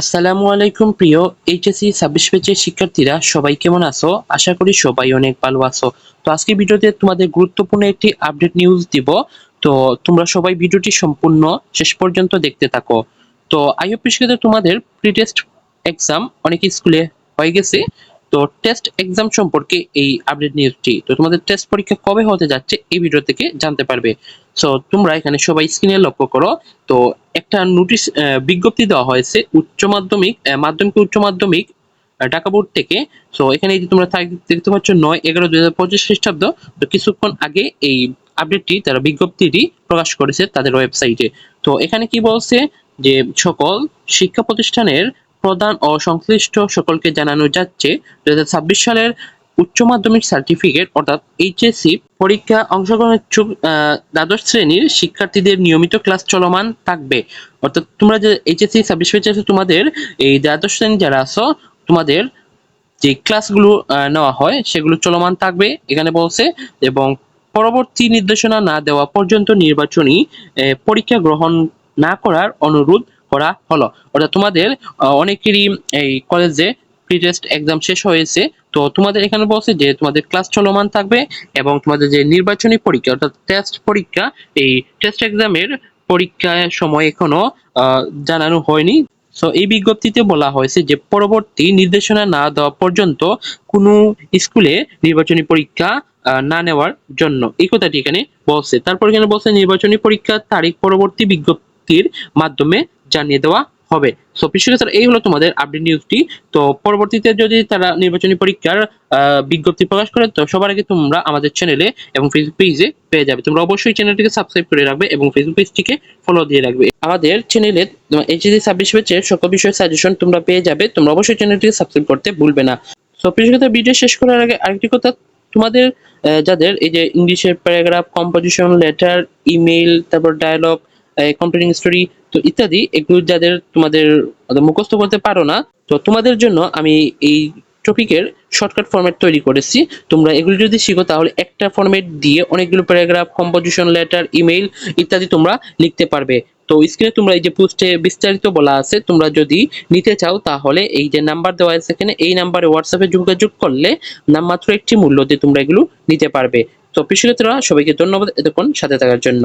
আসসালামু আলাইকুম প্রিয় এইচএসসি ছাব্বিশ পেজের শিক্ষার্থীরা, সবাই কেমন আছো? আশা করি সবাই অনেক ভালো আছো। তো আজকে ভিডিওতে তোমাদের গুরুত্বপূর্ণ একটি আপডেট নিউজ দিব। তো তোমরা সবাই ভিডিওটি সম্পূর্ণ শেষ পর্যন্ত দেখতে থাকো। তো শিক্ষার্থী তোমাদের প্রি টেস্ট এক্সাম অনেক স্কুলে হয়ে গেছে। তো টেস্ট এক্সাম সম্পর্কে এই আপডেট নিউজটি তো তোমাদের টেস্ট পরীক্ষা কবে হতে যাচ্ছে এই ভিডিও থেকে জানতে পারবে। সো তোমরা এখানে সবাই স্ক্রিনে লক্ষ্য করো, তো একটা নোটিশ বিজ্ঞপ্তি দেওয়া হয়েছে উচ্চ মাধ্যমিক মাধ্যমিক উচ্চ মাধ্যমিক ঢাকা বোর্ড থেকে। সো এখানে যে তোমরা দেখতে পাচ্ছ নয় এগারো দুই হাজার পঁচিশ খ্রিস্টাব্দ, তো কিছুক্ষণ আগে এই আপডেটটি তারা বিজ্ঞপ্তিটি প্রকাশ করেছে তাদের ওয়েবসাইটে তো এখানে কি বলছে যে সকল শিক্ষা প্রতিষ্ঠানের প্রধান ও সংশ্লিষ্ট সকলকে জানানো যাচ্ছে দু সালের উচ্চ মাধ্যমিক সার্টিফিকেট, অর্থাৎ এইচএসসি পরীক্ষা অংশগ্রহণের দ্বাদশ শ্রেণির শিক্ষার্থীদের নিয়মিত ক্লাস চলমান থাকবে। অর্থাৎ তোমরা যে এইচএসসি ছাব্বিশ পেজে আছে তোমাদের এই দ্বাদশ শ্রেণি যারা আছো, তোমাদের যে ক্লাসগুলো নেওয়া হয়, সেগুলো চলমান থাকবে এখানে বলছে। এবং পরবর্তী নির্দেশনা না দেওয়া পর্যন্ত নির্বাচনী পরীক্ষা গ্রহণ না করার অনুরোধ করা হলো। অর্থাৎ তোমাদের অনেকেরই এই কলেজে প্রি টেস্ট এক্সাম শেষ হয়েছে। তো তোমাদের এখানে বলছে যে তোমাদের ক্লাস চলমান থাকবে এবং তোমাদের যে নির্বাচনী পরীক্ষা, অর্থাৎ টেস্ট পরীক্ষা, এই টেস্ট এক্সামের পরীক্ষার সময় এখনও জানানো হয়নি। সো এই বিজ্ঞপ্তিতে বলা হয়েছে যে পরবর্তী নির্দেশনা না দেওয়া পর্যন্ত কোনো স্কুলে নির্বাচনী পরীক্ষা না নেওয়ার জন্য। এই কথাটি এখানে বলছে। তারপর এখানে বলছে নির্বাচনী পরীক্ষার তারিখ পরবর্তী বিজ্ঞপ্তির মাধ্যমে জানিয়ে দেওয়া হবে। সো পিছনে এই হলো তোমাদের আপডেট নিউজটি তো, পরবর্তীতে যদি তারা নির্বাচনী পরীক্ষার বিজ্ঞপ্তি প্রকাশ করে, তো সবার আগে তোমরা আমাদের চ্যানেলে এবং ফেসবুক পেজে পেয়ে যাবে। তোমরা অবশ্যই চ্যানেলটিকে সাবস্ক্রাইব করে রাখবে এবং ফেসবুক পেজটিকে ফলো দিয়ে রাখবে। আমাদের চ্যানেলে এইচএসি ছাব্বিশ পেজের সকল বিষয়ে সাজেশন তোমরা পেয়ে যাবে। তোমরা অবশ্যই চ্যানেলটিকে সাবস্ক্রাইব করতে ভুলবে না। সো পিছনে ভিডিও শেষ করার আগে আরেকটি কথা। তোমাদের যাদের এই যে ইংলিশের প্যারাগ্রাফ কম্পোজিশন লেটার ইমেইল তারপর ডায়লগ কম্পিউটিং স্টোরি তো ইত্যাদি, এগুলো যাদের তোমাদের মুখস্থ করতে পারো না, তো তোমাদের জন্য আমি এই টপিকের শর্টকাট ফরম্যাট তৈরি করেছি। তোমরা এগুলো যদি শিখো, তাহলে একটা ফরম্যাট দিয়ে অনেকগুলো প্যারাগ্রাফ কম্পোজিশন লেটার ইমেইল ইত্যাদি তোমরা লিখতে পারবে। তো স্ক্রিনে তোমরা এই যে পোস্টে বিস্তারিত বলা আছে, তোমরা যদি নিতে চাও, তাহলে এই যে নাম্বার দেওয়া আছে এখানে, এই নাম্বারে হোয়াটসঅ্যাপে যোগাযোগ করলে নামমাত্র একটি মূল্য দিয়ে তোমরা এগুলো নিতে পারবে। তো পিছনে সবাইকে ধন্যবাদ এতক্ষণ সাথে থাকার জন্য।